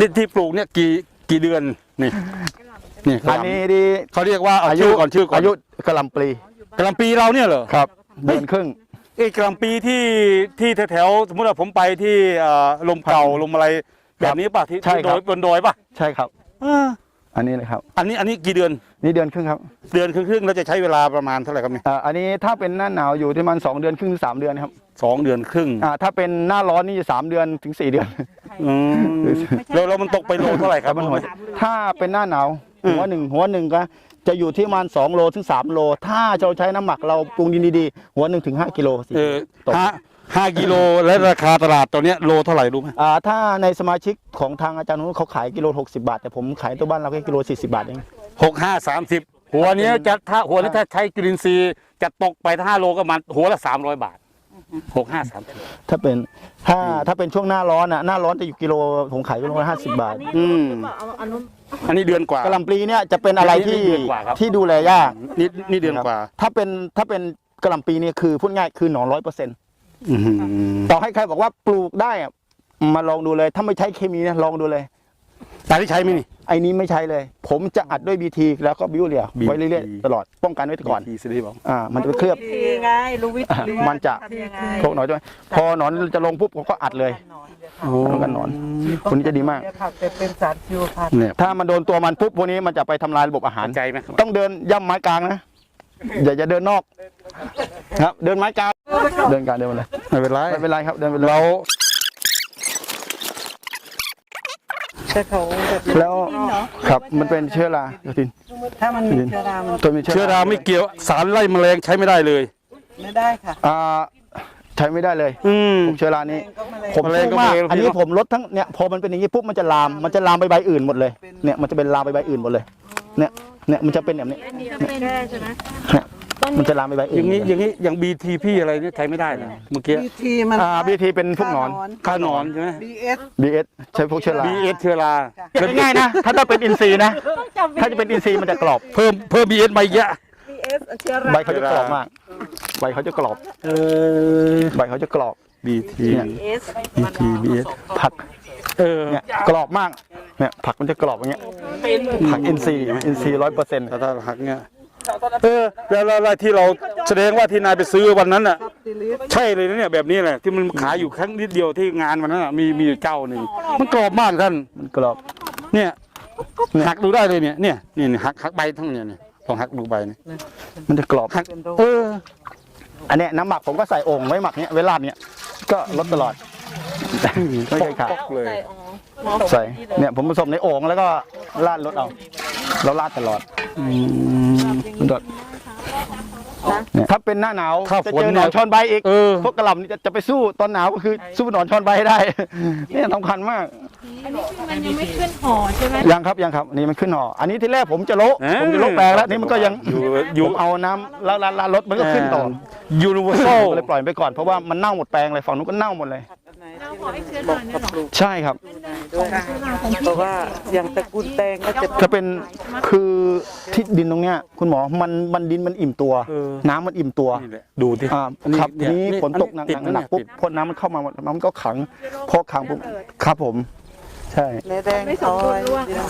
นี่ที่ปลูกเนี่ยกี่กี่เดือนนี่นี่อันนี้ดีเขาเรียกว่าเอาอายุชื่อก่อนชื่อก่อนอายุกระหลำปลีกะหล่ำปีเราเนี่ยเหรอ ครับเดือนครึ่งเอ้ยกะหล่ำปีที่ที่แถวๆสมมติว่าผมไปที่เอ่อลมเก่าลมอะไรแบบนี้ป่ะที่ใช่ที่คโดรับ ยบนดอยป่ะใช่ครับเอออันนี้เลยครับ อันนี้อันนี้กี่เดือนนี่เดือนครึ่งครับเดือนครึ่งๆแล้วจะใช้เวลาประมาณเท่าไหร่ครับเนี่ยอ่าอันนี้ถ้าเป็นหน้าหนาวอยู่ที่มันสองเดือนครึ่งถึงสามเดือนครับ สองเดือนครึ่ง อ่าถ้าเป็นหน้าร้อนนี่จะสามเดือนถึงสี่เดือน อืมแล้วแล้วมันตกไปโลเท่าไหร่ครับมันหัวถ้าเป็นหน้าหนาวอืม หัวหนึ่งหัวหนึ่งก็จะอยู่ที่ประมาณสองโลถึงสามโล ถ้าเราใช้น้ำหมักเราปรุงดินดีๆ หัวหนึ่งถึงห้ากิโลสี่ เออตก ห้าห้ากิโลและราคาตลาดตัวเนี้ยโลเท่าไหร่รู้ไหมอ่าถ้าในสมาชิกของทางอาจารย์นู้นเขาขายกิโลหกสิบาท แต่ผมขายตัวบ้านเราแค่กิโลสี่สิบาทเอง หกห้าสามสิบหัวเนี้ยจะถ้าหัวนี้ถ้าใช้กรีนซีย์จะตกไปถ้าห้าโลก็มันหัวละสามร้อยบาท หกห้าสามสิบถ้าเป็นถ้าถ้าเป็นช่วงหน้าร้อนอะหน้าร้อนจะอยู่กิโลผมขายกิโลละห้าสิบบาทอืมเอาอันนู้นอันนี้เดือนกว่ากะหล่ำปลีเนี่ยจะเป็นอะไรที่นี่เดือนกว่าครับที่ดูแลยากนี่นี่เดือนกว่า ถ้าเป็นถ้าเป็นกะหล่ำปลีเนี่ยคือพูดง่ายคือหนอนร้อยเปอร์เซ็นต์อื้อหือต่อให้ใครบอกว่าปลูกได้อะมาลองดูเลย ถ้าไม่ใช้เคมีนะลองดูเลย ตาที่ใช้ไหมนี่ ไอ้นี้ไม่ใช้เลย ผมจะอัดด้วยบีทีแล้วก็บิวเลีย BT ไว้เรื่อยๆตลอดป้องกันไว้ก่อนทีสิได้บอกอ่ามันจะไปเคลือบ ทีไงรู้วิธีมันจะ ทำยังไงพวกหนอนด้วยพอหนอนจะลงปุ๊บผมก็อัดเลยป้องกันหนอนคนนี้จะดีมากเนี่ยค่ะแต่เป็นสารชีวพันธุ์เนี่ยถ้ามันโดนตัวมันปุ๊บพวกนี้มันจะไปทำลายระบบอาหารสนใจไหมต้องเดินย่ำไม้กลางนะ อย่าจะเดินนอก ครับ เดินไม้กลาง เดินกลางเดินมาเลยไม่เป็นไรไม่เป็นไรครับเดินไปเลยเรา แต่เขาแบบแล้วครับมันเป็นเชื้อราเดี๋ยวทินถ้ามันมีเชื้อรามันตัวมีเชื้อราไม่เกี่ยวสารไล่แมลงใช้ไม่ได้เลย ไม่ได้ค่ะอ่าใช้ไม่ได้เลยอืมพวกเชื้อรานี้แมลงก็แมลงผมสู้มากแมลงก็แมลง อันนี้ผมลดทั้งเนี่ยพอมันเป็นอย่างนี้ปุ๊บมันจะลามมันจะลามไปใบอื่นหมดเลยเนี่ยมันจะเป็นลามไปใบอื่นหมดเลย เนี่ยเนี่ยมันจะเป็นแบบนี้แก้ใช่ไหมเนี่ย มันจะลามไปใบออื่นย่างนี้ อย่างนี้ อย่างบีทีพี่อะไรเนี่ยใช้ไม่ได้นะ เมื่อกี้ บีทีมันอ่าบีทีเป็นพวกหนอนค่าหนอนใช่ไหม บีเอสบีเอสใช้พวกเชื้อราบีเอสเชื้อราง่ายๆนะ ถ้าต้องเป็นอินทรีย์นะถ้าจะเป็นอินทรีย์มันจะกรอบ เพิ่ม เพิ่มบีเอสมาอีกเยอะ บีเอสเชื้อรา ใบเขาจะกรอบมาก ใบเขาจะกรอบ เออ ใบเขาจะกรอบบีทีเนี่ยเอสบีทีบีเอสผักเออ เนี่ยกรอบมาก เนี่ยผักมันจะกรอบอย่างเงี้ย ผักอินทรีย์อินทรีย์ร้อยเปอร์เซ็นต์ ถ้าถ้าหักเนี่ย เออแล้วแล้วแล้วที่เราแสดงว่าที่นายไปซื้อวันนั้นอะติลิสใช่เลยนะเนี่ยแบบนี้แหละที่มันขายอยู่ครั้งนิดเดียวที่งานวันนั้นอะมีมีอยู่เจ้าหนึ่งมันกรอบมากท่าน มันกรอบเนี่ยเนี่ยหักดูได้เลยเนี่ยเนี่ยนี่นี่หักหักใบทั้งเนี่ยเนี่ยลองหักดูใบเนี่ยมันจะกรอบหักเอออันเนี้ยน้ำหมักผมก็ใส่โอ่งไว้หมักเนี้ยเวลาเนี้ยก็ลดตลอดไม่เคยขาดปอกเลย ใส่เนี่ยผมผสมในโอ่งแล้วก็ราดรถเอาเราราดตลอดรด เนี่ยถ้าเป็นหน้าหนาวถ้าจะฝนเจอหนเนี่อยนชอนใบอีกเออ พวกกระหล่ำนี่จะจะไปสู้ตอนหนาวก็คือสู้หนอนชอนใบให้ได้ เนี่ยสำคัญมาก อันนี้คือมันยังไม่ขึ้นห่อใช่ไหมยังครับยังครับอันนี่มันขึ้นห่ออันนี้ที่แรกผมจะโละผมจะโละแปลงแล้วนี่มันก็ยังอยู่อยู่ ผมเอาน้ำแล้วลาดรถมันก็ขึ้นต่อยูนิเวอร์แซลก็เลยปล่อยไปก่อนเพราะว่ามันเน่าหมดแปลงเลยฝั่งนู้นก็เน่าหมดเลยเรา ขอให้เชื้อราเนี่ยเหรอใช่ครับ ด้วยเพราะว่าอย่างตระกูลแตงก็จะจะเป็นคือที่ดินตรงเนี้ยคุณหมอมันมันดินมันอิ่มตัว เออ น้ำมันอิ่มตัวนี่แหละดูที่อ่าอันนี้ครับทีเนี่ยนี้นี่ฝนตกหนักติดหนักนะปุ๊บติดพอน้ำมันเข้ามามันก็ขัง พอขังปุ๊บครับผม ใช่แม่แดงคอย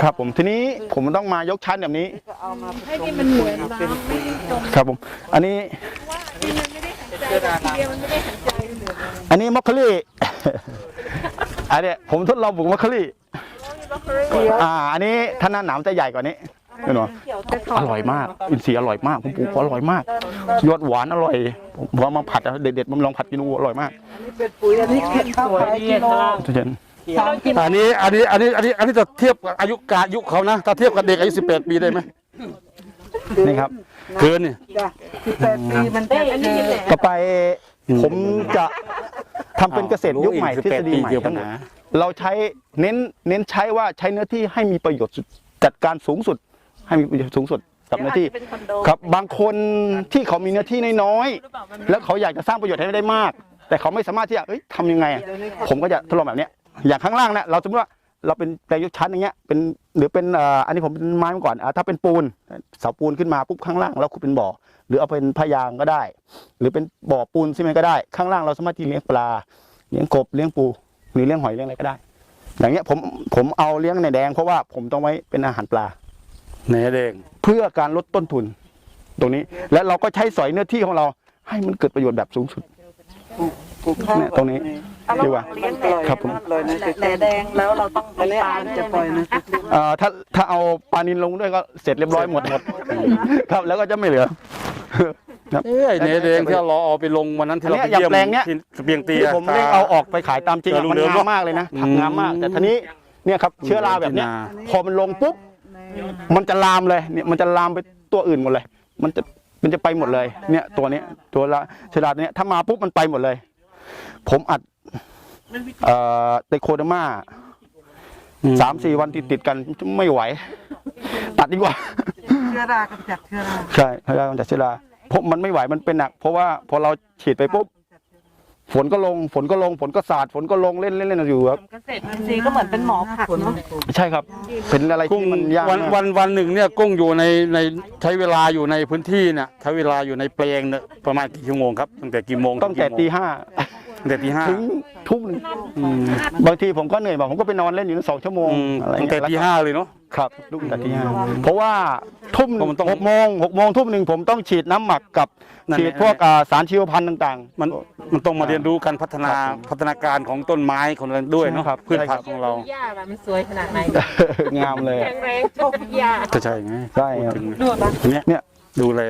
ครับผมทีนี้ผมต้องมายกชั้นแบบนี้ก็เอามาผให้สมดินมันเหมือนน้ำไม่ให้จมครับผม อันนี้ดินมันไม่ได้หายใจทีเดียวมันไม่ได้หายใจอันนี้มอคคลี่ อันเนี้ยผมทดลองปลูกมอคคลี่อ่า อันนี้ถ้าหน้าหนาวจะใหญ่กว่านี้คุณหมออร่อยมากอินทรีย์อร่อยมากผมปลูกอร่อยมาก ยอดหวานอร่อยผมผมเอามาผัดอะเด็ดๆมันลองผัดกินดูอร่อยมากนี่เป็นปุ๋ยอันนี้เข็นสวยกิโลทุกท่านสามกิโลอันนี้อันนี้อันนี้อันนี้อันนี้จะเทียบกับอายุกาอายุเขานะถ้าเทียบกับเด็กอายุ18ปีได้ไหมนี่ครับเกินเนี่ยจ้ะสิบแปดปีมันจะคือต่อไปผมจะ ทำเป็นเกษตรยุคใหม่อ้าวทฤษฎี18ใหม่เกี่ยวปัทั้ญงหมดหาเราใช้เน้นเน้นใช้ว่าใช้เนื้อที่ให้มีประโยชน์สุดจัดการสูงสุด ให้มีประโยชน์สูงสุดกับเนื้อที่เป็นคอนโดครับบางคนที่เขามีเนื้อที่น้อยๆแล้วเขาอยากจะสร้างประโยชน์ให้ได้มาก แต่เขาไม่สามารถที่จะเอ้ยทำยังไงอะผมก็จะทดลองแบบเนี้ยอย่างข้างล่างเนี่ยเราสมมติว่า เราเป็นแปลงยกชั้นอย่างเงี้ยเป็นหรือเป็นเอ่ออันนี้ผมเป็นไม้มาก่อนอ่าถ้าเป็นปูนเสาปูนขึ้นมาปุ๊บข้างล่างเราขุดเป็นบ่อ หรือเอาเป็นพยางก็ได้ หรือเป็นบ่อปูนซีเมนต์ก็ได้ ข้างล่างเราสามารถที่เลี้ยงปลาเลี้ยงกบเลี้ยงปูหรือเลี้ยงหอยเลี้ยงอะไรก็ได้ อย่างเงี้ยผมผมเอาเลี้ยงในแดงเพราะว่าผมต้องไว้เป็นอาหารปลาเนื้อแดงเพื่อการลดต้นทุน ตรงนี้และเราก็ใช้สอยเนื้อที่ของเราให้มันเกิดประโยชน์แบบสูงสุด ปลูกข้าวเนี่ยตรงนี้ดีกว่าเลี้ยงแหนครับผมเลยนะแหนแดงแล้วเราต้องอันนี้จะปล่อยนะเอ่อถ้าถ้าเอาปลานินลงด้วยก็เสร็จเรียบร้อยหมดหมดครับแล้วก็จะไม่เหลือครับเอ้ยเนื้อแดงที่เราเอาไปลงวันนั้นที่เราอันไปเนี้ยเยี่ยมอย่างแปลงเนี้ยที่เปียงเตียที่ผมเร่งเอาออกไปขายตามจริงอะเจอลุงมันเดิมงามเนอะมากเลยนะอืมงามมาก แต่ทีนี้เนี่ยครับเชื้อราแบบเนี้ยพอมันลงปุ๊บมันจะลามเลยเนี่ยมันจะลามไปตัวอื่นหมดเลย มันจะมันจะไปหมดเลย เนี่ยตัวเนี้ยตัวละเชื้อราตัวเนี้ยถ้ามาปุ๊บมันไปหมดเลย ผมอัดเอ่อเตโคเดอร์มาอืมสามสี่วันติดติดๆกันไม่ไหว ตัดดีกว่าเชื้อรากำจัดเชื้อราใช่พยายามจัดเชื้อราเพราะมันไม่ไหวมันเป็นหนัก เพราะว่าพอเราฉีดไปปุ๊บฝนก็ลงฝนก็ลงฝนก็สาดฝนก็ลงเล่นเล่นเล่นอยู่ครับเกษตรอินทรีย์ก็เหมือนเป็นหมอผักเนาะใช่ครับ เป็นอะไรกุ้งที่มันยากวันมากวันวันหนึ่งเนี่ยกุ้งอยู่ในในใช้เวลาอยู่ในพื้นที่เนี่ยใช้เวลาอยู่ในแปลงเนี่ยประมาณกี่ชั่วโมงครับตั้งแต่กี่โมงตั้งแต่ตีห้า ตั้งแต่ตีห้าถึงทุ่มหนึ่งบางทีผมก็เหนื่อยบอกผมก็ไปนอนเล่นอยู่ตั้งสองชั่วโมงอืมอะไรตั้งแต่เงี้ยตีห้าเลยเนาะ ครับลูกตั้งแต่ตีห้าเพราะว่าทุ่มหเพราะมันต้องหกโมงหกโมงทุ่มหนึ่งผมต้องฉีดน้ำหมักกับนั่นฉีดแหละพวกอ่าสารชีวพันธุ์ต่าง มันมันต้องมาเรียนรู้การพัฒนาพัฒนาการของต้นไม้ของเราด้วยเนาะครับ พืชใช่ครัผับกของเราหญ้าแบบมันสวยขนาดไหน ๆ งามเลยแข็งแรงชอบหญ้า ก็ใช่ไงใช่ครับถึงดูดทีเนี้ยเนี่ย ดูแล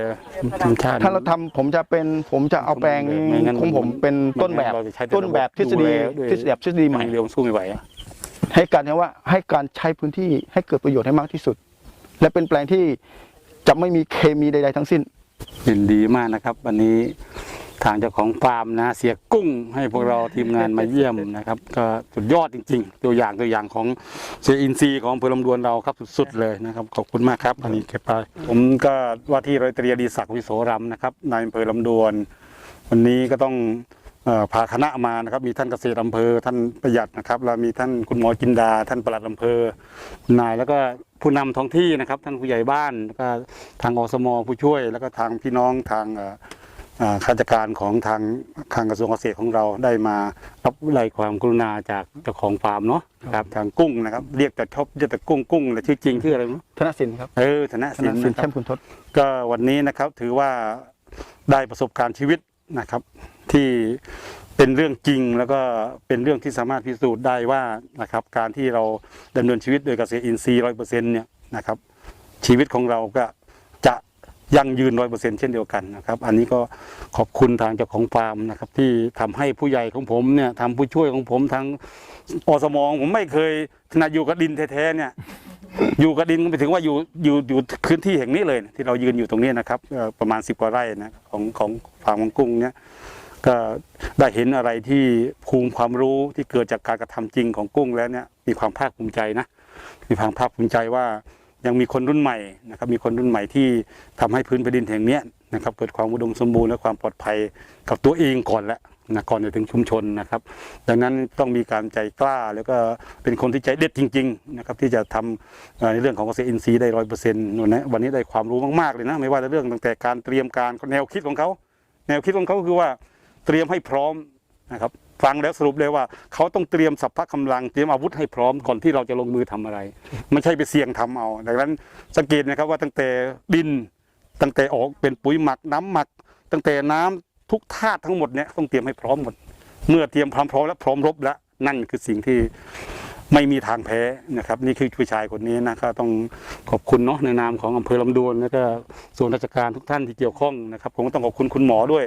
ธรรมชาติ ถ้าเราทำผมจะเป็นผมจะเอาแปลงไม่งั้นของผมเป็นต้นแบบเราจะใช้แต่ต้นแบบทฤษฎีดูแลด้วย ทฤษฎีแบบทฤษฎีใหม่ ไม่เร็วสู้ไม่ไหวอะให้การใช้ว่าให้การใช้พื้นที่ให้เกิดประโยชน์ให้มากที่สุด และเป็นแปลงที่จะไม่มีเคมีใด ๆ ทั้งสิ้น ยินดีมากนะครับ วันนี้ ทางเจ้าของฟาร์มนะเสียกุ้งให้พวกเราทีมงานมาเยี่ยมนะครับ ก็สุดยอดจริง ๆ ตัวอย่างตัวอย่างของเสียอินซีย์ของอำเภอลำดวนเราครับสุดๆเลยนะครับขอบคุณมากครับอันนี้เก็บไปผมก็ว่าที่ร้อยตรีอดีศักดิ์วิโสรำนะครับนายอำเภอลำดวน วันนี้ก็ต้องเอ่อพาคณะมานะครับมีท่านเกษตรอำเภอท่านประหยัดนะครับแล้วมีท่านคุณหมอจินดา ท่านปลัดอำเภอคุณนายแล้วก็ผู้นำท้องที่นะครับ ท่านผู้ใหญ่บ้านแล้วก็ทางอสมผู้ช่วย แล้วก็ทางพี่น้องทางเอ่อ ข้าราชการของทางทางกระทรวงเกษตรของเราได้มารับวิไลความกรุณาจากเจ้าของฟาร์มเนาะนะครับทางกุ้งนะครับ เรียกแต่ชอบเรียกแต่กุ้งกุ้งแต่ชื่อจริงชื่ออะไรมั้งธนสินครับเออธนธสินนสินนะคแช่รับมคุณทศก็วันนี้นะครับถือว่าได้ประสบการณ์ชีวิตนะครับ ที่เป็นเรื่องจริงแล้วก็เป็นเรื่องที่สามารถพิสูจน์ได้ว่านะครับ การที่เราดำเนินชีวิตโดยเกษตรอินทรีย์ร้อยเปอร์เซ็นต์เนี่ยนะครับชีวิตของเราก็จะ ยั่งยืนร้อยเปอร์เซ็นต์เช่นเดียวกันนะครับ อันนี้ก็ขอบคุณทางเจ้าของฟาร์มนะครับ ที่ทำให้ผู้ใหญ่ของผมเนี่ยทำผู้ช่วยของผมทางอสมผมไม่เคยขนาดอยู่กับดินแท้ๆเนี่ย อยู่กับดินก็ไปถึงว่าอยู่อยู่อยู่พื้นที่แห่งนี้เลย ที่เรายืนอยู่ตรงนี้นะครับเอ่อประมาณสิบกว่าไร่นะของของฟาร์มของกุ้งเนี่ยก็ได้เห็นอะไรที่ภูมิความรู้ที่เกิดจากการกระทำจริงของกุ้งแล้วเนี่ยมีความภาคภูมิใจนะมีความภาคภูมิใจว่า ยังมีคนรุ่นใหม่นะครับมีคนรุ่นใหม่ที่ทำให้พื้นแผ่นดินแห่งนี้นะครับเกิดความอุดมสมบูรณ์และความปลอดภัยกับตัวเองก่อนแล้วนะก่อนจะถึงชุมชนนะครับ ดังนั้นต้องมีการใจกล้า แล้วก็เป็นคนที่ใจเด็ดจริง ๆ นะครับ ที่จะทำในเรื่องของเกษตรอินทรีย์ได้ร้อยเปอร์เซ็นต์วันนี้ได้ความรู้มากๆเลยนะ ไม่ว่าจะเรื่องตั้งแต่การเตรียมการแนวคิดของเขา แนวคิดของเขาคือว่าเตรียมให้พร้อมนะครับ ฟังแล้วสรุปเลยว่า เขาต้องเตรียมสัพพะกำลังเตรียมอาวุธให้พร้อมก่อนที่เราจะลงมือทำอะไร ไม่ใช่ไปเสี่ยงทำเอา ดังนั้นสังเกตนะครับว่าตั้งแต่ดิน ตั้งแต่ออกเป็นปุ๋ยหมักน้ำหมัก ตั้งแต่น้ำทุกธาตุทั้งหมดเนี่ยต้องเตรียมให้พร้อมหมด เมื่อเตรียมพร้อมพร้อมและพร้อมรบแล้วนั่นคือสิ่งที่ไม่มีทางแพ้นะครับ นี่คือผู้ชายคนนี้นะครับต้องขอบคุณเนาะในนามของอำเภอลำดวนแล้วก็ส่วนราชการทุกท่านที่เกี่ยวข้องนะครับผมก็ต้องขอบคุณคุณหมอด้วย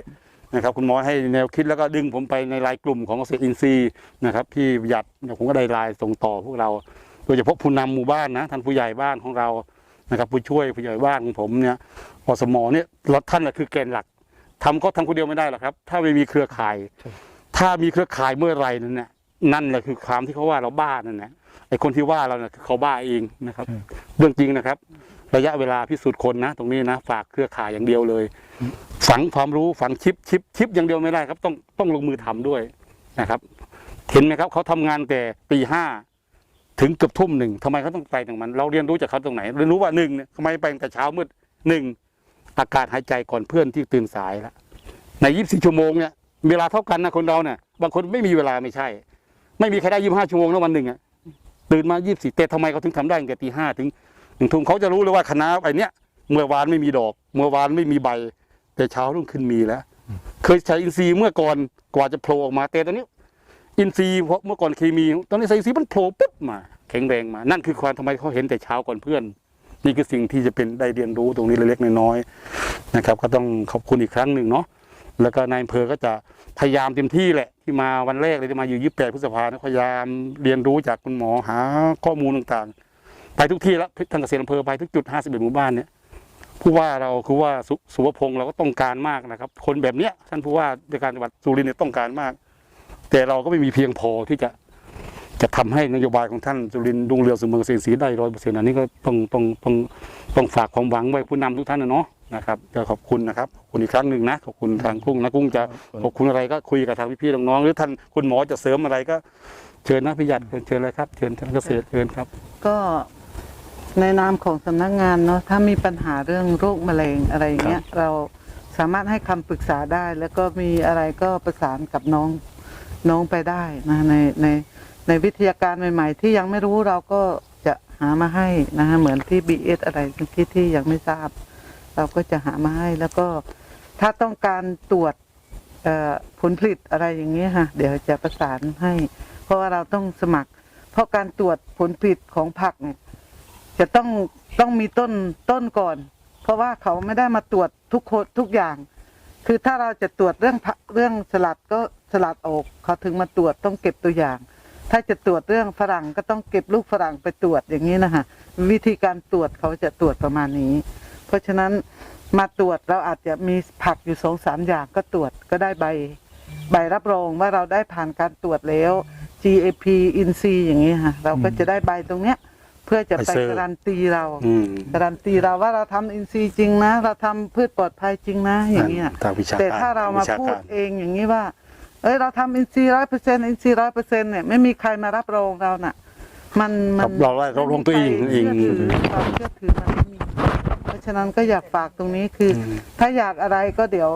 นะครับคุณหมอให้แนวคิดแล้วก็ดึงผมไปในไลน์กลุ่มของเกษตรอินทรีย์นะครับที่หยัดเนี่ยผมก็ได้ไลน์ส่งต่อพวกเรา โดยเฉพาะผู้นำหมู่บ้านนะท่านผู้ใหญ่บ้านของเรานะครับผู้ช่วยผู้ใหญ่บ้านของผมเนี่ยอสมเนี่ยเราท่านแหละคือแกนหลักทำก็ทำคนเดียวไม่ได้หรอกครับ ถ้าไม่มีเครือข่าย ถ้ามีเครือข่ายเมื่อไหรนั่นแหละนั่นแหละคือความที่เขาว่าเราบ้านั่นแหละไอ้คนที่ว่าเราเนี่ยคือเขาบ้าเองนะครับ เรื่องจริงนะครับ ระยะเวลาพิสูจน์คนนะ ตรงนี้นะ ฝากเครือข่ายอย่างเดียวเลย ฝังความรู้ฝังชิปชิปชิปอย่างเดียวไม่ได้ครับ ต้องต้องลงมือทำด้วยนะครับเห็นไหมครับเขาทำงานแต่ตีห้าถึงเกือบทุ่มหนึ่งทำไมเขาต้องไปตรงนั้นเราเรียนรู้จากเขาตรงไหนเรียนรู้ว่าหนึ่งเนี่ยทำไมไปแต่เช้ามืดหนึ่งอากาศหายใจก่อนเพื่อนที่ตื่นสายแล้วในยี่สิบสี่ชั่วโมงเนี่ยเวลาเท่ากันนะคนเราเนี่ยบางคนไม่มีเวลาไม่ใช่ ไม่มีใครได้ยี่ห้าชั่วโมงนะวันหนึ่งอะตื่นมายี่สิบสี่แต่ทำไมเขาถึงทำได้ตั้งแต่ตีห้าถึง หนึ่งทุ่มเขาจะรู้เลยว่าคณะไอเนี้ยเมื่อวานไม่มีดอก เมื่อวานไม่มีใบ แต่เช้ารุ่งขึ้นมีแล้ว เคยใช้อินทรีย์เมื่อก่อนกว่าจะโผล่ออกมาแต่ตอนนี้ อินทรีย์เพราะเมื่อก่อนเคมี ตอนนี้ใส่อินทรีย์มันโผล่ปุ๊บมา แข็งแรงมา นั่นคือความทำไมเขาเห็นแต่เช้าก่อนเพื่อน นี่คือสิ่งที่จะเป็นได้เรียนรู้ตรงนี้เล็กๆน้อยๆนะครับ ก็ต้องขอบคุณอีกครั้งหนึ่งเนาะแล้วก็นายอำเภอก็จะพยายามเต็มที่แหละที่มาวันแรกเลยที่มาอยู่ยี่สิบแปดพฤษภาพยายามเรียนรู้จากคุณหมอหาข้อมูลต่างๆ ไปทุกที่แล้วทางเกษตรอำเภอไปทุกจุดห้าสิบเอ็ดหมู่บ้านเนี่ยผู้ว่าเราคือว่าสุสุวพงศ์เราก็ต้องการมากนะครับ คนแบบเนี้ยท่านผู้ว่าในการจังหวัดสุรินทร์เนี่ยต้องการมาก แต่เราก็ไม่มีเพียงพอที่จะจะทำให้นโยบายของท่านสุรินทร์ดุงเรืองสมเมืองเสียงสีได้ร้อยเปอร์เซ็นต์อันนี้ก็ต้องต้องต้องต้องฝากความหวังไว้ผู้นำทุกท่านนะเนาะนะครับจะขอบคุณนะครับขอบคุณอีกครั้งหนึ่งนะขอบคุณทางกุ้งนะกุ้งจะขอบคุณอะไรก็คุยกับทางพี่ๆน้องๆหรือท่านคุณหมอจะเสริมอะไรก็เชิญนะพี่หยัดเชิญเลยครับ เชิญท่านเกษตรเชิญครับ ก็ ในนามของสำนักงานเนาะถ้ามีปัญหาเรื่องโรคมะเร็งอะไรอย่างเงี้ยเราสามารถให้คำปรึกษาได้ แล้วก็มีอะไรก็ประสานกับน้องน้องไปได้นะในในในวิทยาการใหม่ ๆ ที่ยังไม่รู้เราก็จะหามาให้นะฮะเหมือนที่ BS อะไรที่ที่ยังไม่ทราบ เราก็จะหามาให้แล้วก็ถ้าต้องการตรวจเอ่อผลผลิตอะไรอย่างเงี้ยค่ะเดี๋ยวจะประสานให้ เพราะว่าเราต้องสมัคร เพราะการตรวจผลผลิตของผักเนี่ย จะต้องต้องมีต้นต้นก่อน เพราะว่าเขาไม่ได้มาตรวจทุกคนทุกอย่าง คือถ้าเราจะตรวจเรื่องเรื่องสลัดก็สลัดออกเขาถึงมาตรวจต้องเก็บตัวอย่าง ถ้าจะตรวจเรื่องฝรั่งก็ต้องเก็บลูกฝรั่งไปตรวจอย่างนี้นะคะวิธีการตรวจเขาจะตรวจประมาณนี้ เพราะฉะนั้นมาตรวจเราอาจจะมีผักอยู่สองสามอย่างก็ตรวจก็ได้ใบ ใบรับรองว่าเราได้ผ่านการตรวจแล้ว GAP อินซีอย่างนี้ค่ะเราก็จะได้ใบตรงเนี้ย เพื่อจะไปไปเซอร์การันตีเรา อืมการันตีเราว่าเราทำอินซีย์จริงนะ เราทำพืชปลอดภัยจริงนะอย่างเงี้ย ทางวิชาการแต่ถ้าเรามาวิชพูกดเองอย่างนี้ว่า เอ้ยเราทำอินซีร้อยเปอร์เซ็นต์อินซีร้อยเปอร์เซ็นต์เนี่ยไม่มีใครมารับรองเราน่ะ มันมัครันบเราได้เราลงตัวเองไม่มีเองใครเชื่อถือความเชื่อถือมันไม่มี เพราะฉะนั้นก็อยากฝากตรงนี้คืออถ้าอยากอะไรก็เดี๋ยว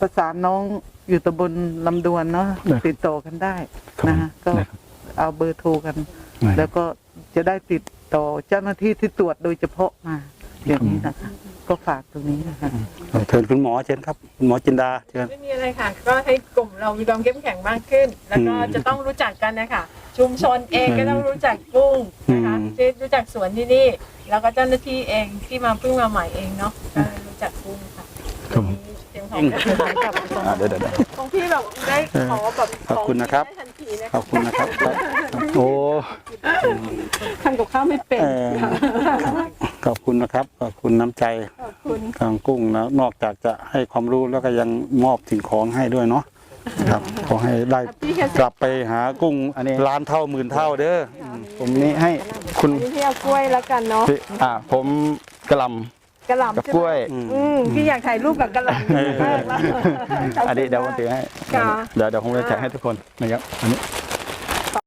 ประสานน้องอยู่ตำบลลำดวนเนาะได้ติดต่อกันได้ครับนะฮะก็ได้ครับเอาเบอร์โทรกันได้แล้วก็จะได้ติด ต่อเจ้าหน้าที่ที่ตรวจโดยเฉพาะมาอย่างนี้นะคะ ก็ฝากตรงนี้นะคะเชิญคุณหมอเชิญครับคุณหมอจินดาเชิญไม่มีอะไรค่ะ ก็ให้กลุ่มเรามีความเข้มแข็งมากขึ้น แล้วก็อืมจะต้องรู้จักกันนะคะชุมชนเองก็ต้องรู้จักกุ้งนะคะอืมที่รู้จักสวนที่นี่ แล้วก็เจ้าหน้าที่เองที่มาเพิ่งมาใหม่เองเนาะก็รู้จักกุ้งค่ะครับผมเตรียมของกับอ่าเดี๋ยวเดี๋ยวเดี๋ยวของพี่แบบได้ขอแบบขอบคุณนะครับได้ทันทีนะขอบคุณนะครับ โอ้ทำกับข้าวไม่เป็นเอ่อขอบคุณนะครับ ขอบคุณน้ำใจขอบคุณทางกุ้งนะนอกจากจะให้ความรู้แล้วก็ยังมอบสิ่งของให้ด้วยเนาะครับขอให้ได้พี่แค่กลับไปหากุ้งอันนี้ ล้านเท่าหมื่นเท่าเด้ออืมผมนี้ให้คุณพี่เอากล้วยแล้วกันเนาะพี่อ่าผมกระหลกระหำกับล่ำใช่กไหมล้วยอืมอืมพี่อยากถ่ายรูปกับกระหล่ำเออมากแล้วอันนี้เดี๋ยวผมถือให้ค่ะ เดี๋ยวเดี๋ยวผมจะแจกให้ทุกคนนะครับอันนี้